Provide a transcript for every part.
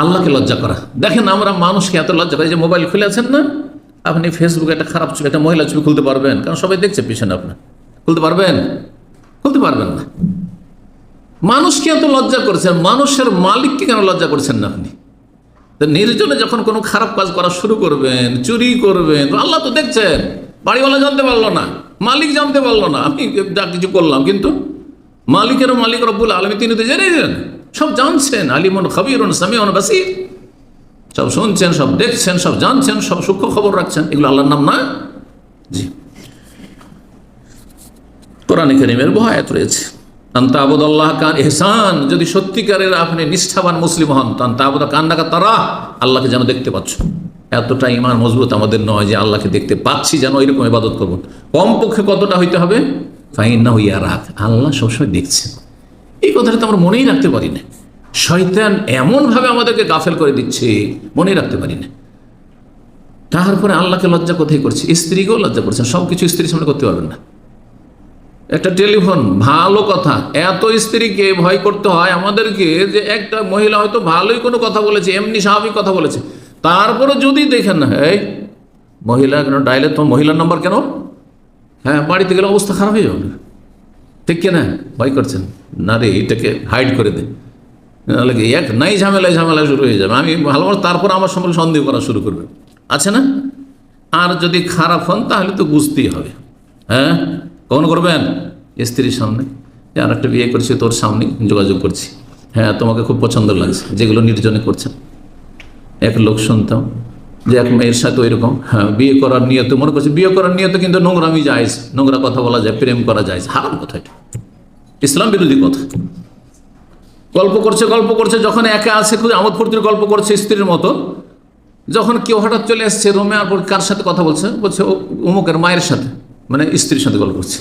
আল্লাহকে লজ্জা করা। দেখেন আমরা মানুষকে এত লজ্জা করি যে মোবাইল খুলে আছেন না? আপনি ফেসবুকে একটা খারাপ ছবি, একটা মহিলা ছবি খুলতে পারবেন। কারণ সবাই দেখছে পিছনে আপনার। খুলতে পারবেন? খুলতে পারবেন না। মানুষকে এত লজ্জা করছেন, মানুষের মালিককে কেন লজ্জা করছেন না আপনি? তো নির্জনে যখন কোনো খারাপ কাজ করা শুরু করবেন, চুরি করবেন আল্লাহ তো দেখছেন। বাড়িওয়ালা জানতে পারল না, মালিক জানতে পারল না। আমি যা কিছু করলাম, কিন্তু মালিকেরও মালিক রব্বুল আলমী তিনি তো জেনে গেলেন সব জানছেন, আলিমন খবিরন, সামিউন বাসির। সব শুনছেন, সব দেখছেন, সব জানছেন, সব সূক্ষ্ম খবর রাখছেন। এগুলো আল্লাহর নাম না জি। কোরআন করিমের ভয়াত রয়েছে। তান্তাবুদ আল্লাহ কান এহসান যদি সত্যিকারের আপনি নিষ্ঠাবান মুসলিম হন তান্তাবুদ কান্নাকা তারা, আল্লাহকে যেন দেখতে পাচ্ছ। এতটা ইমান মজবুত আমাদের নয় যে আল্লাহকে দেখতে পাচ্ছি, যেন ওইরকম ইবাদত করব। কমপক্ষে কতটা হইতে হবে? ফাইন না হইয়া রাখ আল্লাহ সবসময় দেখছেন এই কথাটা তো আমরা মনেই রাখতে পারি না। শয়তান এমনভাবে আমাদেরকে গাফেল করে দিচ্ছে, মনেই রাখতে পারি না। তারপরে আল্লাহকে লজ্জা কোথায় করছে? স্ত্রীকেও লজ্জা করছেন সব কিছু স্ত্রীর সামনে করতে পারবেন না। একটা টেলিফোন, ভালো কথা। এত স্ত্রীকে ভয় করতে হয় আমাদেরকে যে একটা মহিলা হয়তো ভালোই কোনো কথা বলেছে, এমনি স্বাভাবিক কথা বলেছে। তারপরে যদি দেখেন না, এই মহিলা কেন ডাইলে তোমার মহিলার নাম্বার কেন? হ্যাঁ বাড়িতে গেলে অবস্থা খারাপ হয়ে যাবে। ঠিক কিনা? ভয় করছেন? না রে, এটাকে হাইড করে দে। নাহলে এক নাই ঝামেলায় ঝামেলা শুরু হয়ে যাবে। আমি ভালো তারপর আমার সম্পর্কে সন্দেহ করা শুরু করবে। আছে না? আর যদি খারাপ হন, তাহলে তো বুঝতেই হবে। হ্যাঁ? কখন করবেন? স্ত্রীর সামনে। আর একটা বিয়ে করছি, তোর সামনে যোগাযোগ করছি। হ্যাঁ তোমাকে খুব পছন্দ লাগছে, যেগুলো নির্জনে করছেন। এক লোক শুনতাম যে এক মেয়ের সাথে ওইরকম হ্যাঁ বিয়ে করার নিয়তে, মনে করছে বিয়ে করার নিয়তে কিন্তু নোংরামি যায় নোংরা কথা বলা যায়, প্রেম করা যায় হারাম কথা এটা। ইসলাম বিরোধী কথা। গল্প করছে গল্প করছে, যখন একা আছে আমোদ ফুর্তির গল্প করছে স্ত্রীর মতো, যখন কেউ হঠাৎ চলে এসছে রোমে আর কার সাথে কথা বলছে? বলছে, ও অমুকের মায়ের সাথে মানে স্ত্রীর সাথে গল্প করছে।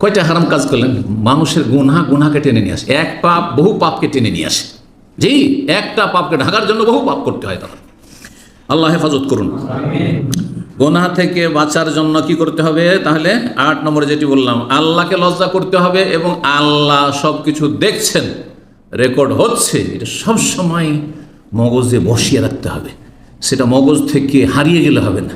কয়টা হারাম কাজ করলেন? মানুষের গুনহা গুনহাকে টেনে নিয়ে আসে। এক পাপ বহু পাপকে টেনে নিয়ে আসে। জি, একটা পাপকে ঢাকার জন্য বহু পাপ করতে হয় তখন আল্লাহ হেফাজত করুন। গোনা থেকে বাঁচার জন্য কি করতে হবে? তাহলে আট নম্বরে যেটি বললাম, আল্লাহকে লজ্জা করতে হবে এবং আল্লাহ সব কিছু দেখছেন, রেকর্ড হচ্ছে, এটা সব সময় মগজে বসিয়ে রাখতে হবে। সেটা মগজ থেকে হারিয়ে গেলে হবে না।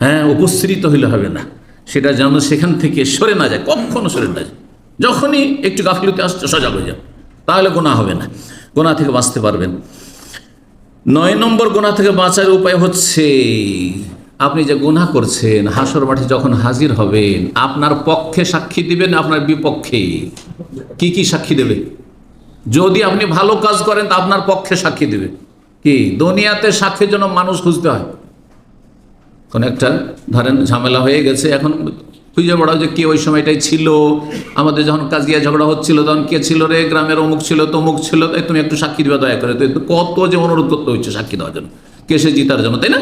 হ্যাঁ উপস্থিত হইলে হবে না। সেটা যেন সেখান থেকে সরে না যায়, কখনো সরে না যায়। যখনই একটু গাফিলতে আসছে, সজাগ হয়ে যাও। তাহলে গোনা হবে না। গোনা থেকে বাঁচতে পারবেন। নয় নম্বর গোনা থেকে বাঁচার উপায় হচ্ছে, আপনি যে গুণা করছেন, হাসর মাঠে যখন হাজির হবেন, আপনার পক্ষে সাক্ষী দিবেন, আপনার বিপক্ষে। কি কি সাক্ষী দেবে? যদি আপনি ভালো কাজ করেন, তা আপনার পক্ষে সাক্ষী দেবে। কি? দুনিয়াতে সাক্ষীর জন্য মানুষ খুঁজতে হয়। কোন একটা, ধরেন ঝামেলা হয়ে গেছে, এখন খুঁজে বেড়াও যে কে ওই সময়টাই ছিল? আমাদের যখন কাজিয়া ঝগড়া হচ্ছিল, তখন কে ছিল রে? গ্রামের অমুক ছিল, তমুক ছিল। তাই তুমি একটু সাক্ষী দিবে, দয়া করে। তো কত যে অনুরোধ করতে হচ্ছে সাক্ষী দেওয়ার জন্য। কেসে জিতার জন্য, তাই না?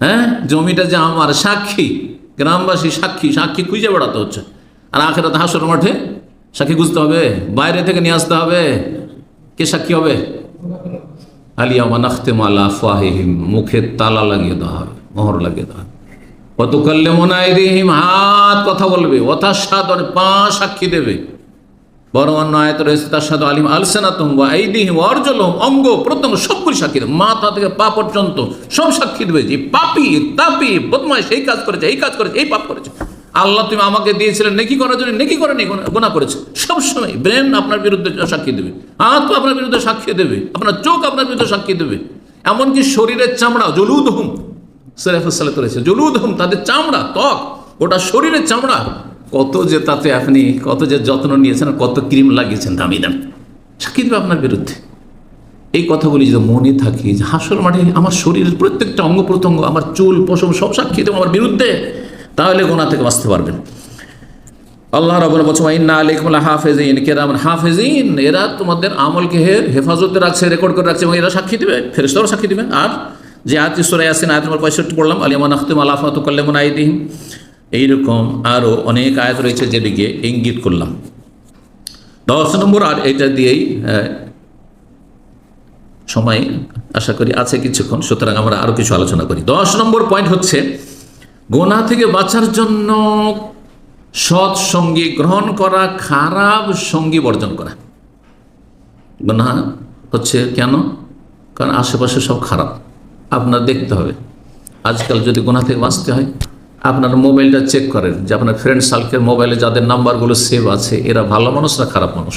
হ্যাঁ? জমিটা যে আমার সাক্ষী, গ্রামবাসী সাক্ষী সাক্ষী খুঁজে বেড়াতে হচ্ছে। আর আখেরাতে হাসর মাঠে সাক্ষী খুঁজতে হবে। বাইরে থেকে নিয়ে আসতে হবে। কে সাক্ষী হবে? আলিয়া মানাখতে মালা ফাহিম মুখে তালা লাগিয়ে দেওয়া হবে, মোহর লাগিয়ে দেওয়া হবে। কত করলে মনে দিহিম হাত কথা বলবে অথাসাদ পা সাক্ষী দেবে। বড় অন্য আয়ত রয়েছে তার সাথে আলিম আলসেনাতম বা এই দিহিম অর্জলম অঙ্গ, প্রত্যঙ্গ সবগুলি সাক্ষী দেবে। মাথা থেকে পা পর্যন্ত সব সাক্ষী দেবে যে, পাপি, তাপি, বদমাইশ, এই কাজ করেছে, এই কাজ করেছে, এই পাপ করেছে। আল্লাহ তুমি আমাকে দিয়েছিলেন, নেকি করার জন্য, নেকি করেনি, গোনা করেছে। সবসময় ব্রেন আপনার বিরুদ্ধে সাক্ষী দেবে, হাত আপনার বিরুদ্ধে সাক্ষী দেবে, আপনার চোখ আপনার বিরুদ্ধে সাক্ষী দেবে। এমনকি শরীরের চামড়া জলুদ হুম সেরেফসালে রয়েছে। জলুদ হুম তাদের চামড়া, ত্বক ওটা শরীরের চামড়া। কত যে তাতে আপনি কত যে যত্ন নিয়েছেন কত ক্রিম লাগিয়েছেন দামি দাম। দেবে আপনার বিরুদ্ধে। এই কথাগুলি যদি মনে থাকে যে হাসর মাঠে আমার শরীরের প্রত্যেকটা অঙ্গ প্রত্যঙ্গ, আমার চুল, পশম সব সাক্ষী দেবে আমার বিরুদ্ধে, তাহলে গোনা থেকে বাঁচতে পারবেন। আল্লাহ রবুল বলছে ইন্না আলাইকুম হাফেজিন কেরামান হাফেজিন এরা তোমাদের আমলকে হেফাজতে রাখছে রেকর্ড করে রাখছে এবং এরা সাক্ষী দেবে ফেরেস্তারও সাক্ষী দেবে। আর যে আয়াত সুরাই আসেন আয়াত নম্বর পঁয়ষট্টি পড়লাম আলিমান আখতুম আলাফাত কাল্লেমন আইদিহিম। এইরকম আরও অনেক আয়াত রয়েছে যেদিকে ইঙ্গিত করলাম। দশ নম্বর, আর এটা দিয়েই সময় আশা করি আছে কিছুক্ষণ, সুতরাং আমরা আরও কিছু আলোচনা করি। দশ নম্বর পয়েন্ট হচ্ছে, গোনা থেকে বাঁচার জন্য সৎ সঙ্গী গ্রহণ করা, খারাপ সঙ্গী বর্জন করা। গোনা হচ্ছে কেন? কারণ আশেপাশে সব খারাপ। আপনার দেখতে হবে। আজকাল যদি গোনা থেকে বাঁচতে হয়, আপনার মোবাইলটা চেক করেন যে আপনার ফ্রেন্ড সার্কেল মোবাইলে যাদের নাম্বারগুলো সেভ আছে, এরা ভালো মানুষ না খারাপ মানুষ?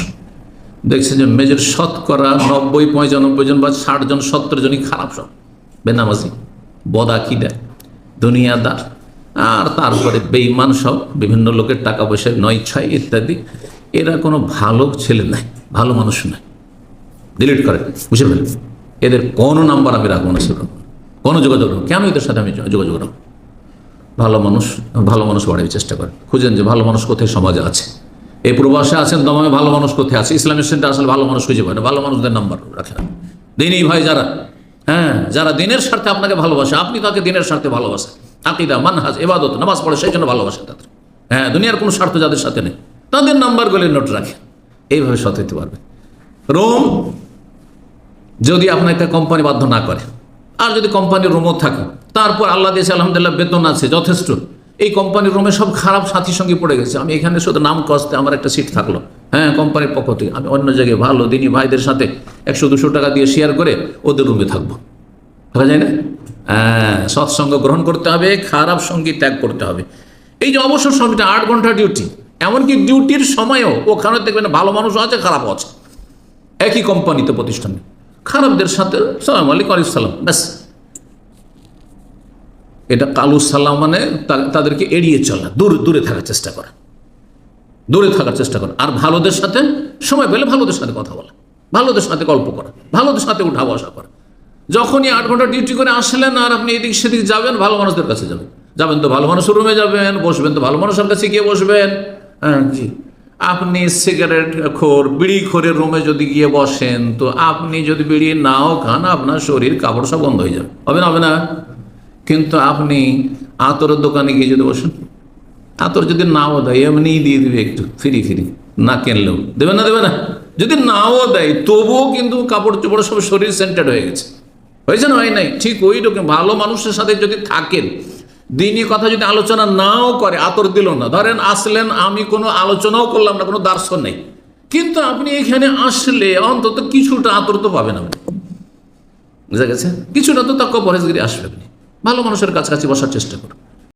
দেখছেন যে মেজর শতকরা নব্বই পঁচানব্বই জন বা ষাট জন, সত্তর জনই খারাপ সব। বেনামাজি বদা কি দেয় দুনিয়াদার, আর তারপরে বেইমান সব, বিভিন্ন লোকের টাকা পয়সা, নয়, ছয় ইত্যাদি। এরা কোনো ভালো ছেলে নাই, ভালো মানুষ নয় ডিলিট করে বুঝে ফেলেন। এদের কোনো নাম্বার আমি রাখব না সেরকম। কোনো যোগাযোগ রাখব কেন এদের সাথে আমি যোগাযোগ রাখব? ভালো মানুষ ভালো মানুষ বাড়ার চেষ্টা করেন খুঁজেন যে ভালো মানুষ কোথায় সমাজে আছে। এই প্রবাসে আছেন দমায় ভালো মানুষ কোথায় আছে? ইসলামিক সেন্টার আসলে ভালো মানুষ খুঁজে পায় না। ভালো মানুষদের নাম্বার রাখেন দিনই ভাই যারা হ্যাঁ যারা দিনের স্বার্থে আপনাকে ভালোবাসে, আপনি তাকে দিনের স্বার্থে ভালোবাসেন। আকিদা, মানহাজ এবাদত নামাজ পড়ে সেই জন্য ভালোবাসেন তাদের। হ্যাঁ দুনিয়ার কোনো স্বার্থ যাদের সাথে নেই। তাদের নাম্বারগুলি নোট রাখেন। এইভাবে সৎ হইতে পারবে রোম, যদি আপনাকে কোম্পানি বাধ্য না করে আর যদি কোম্পানির রুমও থাকে, তারপর আল্লাহ দিয়েছে, আলহামদুলিল্লাহ, বেতন আছে, যথেষ্ট। এই কোম্পানির রুমে সব খারাপ সাথীর সঙ্গে পড়ে গেছে। আমি এখানে শুধু নাম কস্তে আমার একটা সিট থাকল। হ্যাঁ কোম্পানির পক্ষ থেকে। আমি অন্য জায়গায় ভালো, দিনী ভাইদের সাথে একশো, দুশো টাকা দিয়ে শেয়ার করে ওদের রুমে থাকব। থাকা যায় না? হ্যাঁ সৎসঙ্গ গ্রহণ করতে হবে, খারাপ সঙ্গী ত্যাগ করতে হবে। এই যে অবসর সময়টা, আট ঘণ্টা ডিউটি এমনকি ডিউটির সময়ও, ওখানে দেখবেন ভালো মানুষও আছে, খারাপও আছে। একই কোম্পানিতে প্রতিষ্ঠানে। খারাপদের সাথে, সালাম আলিক সালাম, ব্যাস। এটা কালু সালাম মানে তাদেরকে এড়িয়ে চলা, দূর, দূরে থাকার চেষ্টা করা। দূরে থাকার চেষ্টা করা। আর ভালোদের সাথে সময় পেলে ভালোদের সাথে কথা বলা, ভালোদের সাথে গল্প করা, ভালোদের সাথে উঠা বসা করা। যখনই আট ঘণ্টা ডিউটি করে আসলেন আর আপনি এদিক সেদিক যাবেন, ভালো মানুষদের কাছে যাবেন। যাবেন তো ভালো মানুষের রুমে যাবেন, বসবেন তো ভালো মানুষের কাছে গিয়ে বসবেন। হ্যাঁ জি। আপনি সিগারেট খোর, বিড়ি খোরের রুমে যদি গিয়ে বসেন, তো আপনি যদি বিড়ি নাও খান, আপনার শরীর কাপড় সব বন্ধ হয়ে যাবে। হবে না হবে না? কিন্তু আপনি আতরের দোকানে গিয়ে যদি বসেন, আতর যদি নাও দেয় এমনিই দিয়ে দিবে একটু, ফ্রি ফ্রি, না কিনলেও। দেবে না দেবে না? যদি নাও দেয়, তবুও কিন্তু কাপড় চোপড় সব শরীর সেন্টার হয়ে গেছে। হয়েছে না, হয় নাই? ঠিক ওই রকম ভালো মানুষের সাথে যদি থাকেন দিনই কথা যদি আলোচনা নাও করে, আতর দিল না। ধরেন আসলেন, আমি কোনো আলোচনাও করলাম না, কোনো দার্শন নেই। কিন্তু আপনি এখানে আসলে অন্তত কিছুটা আতর তো পাবেন আপনি। বুঝা গেছে? কিছুটা তো তাকে পরেশগিরি আসবে আপনি। ভালো মানুষের কাছাকাছি বসার চেষ্টা করুন।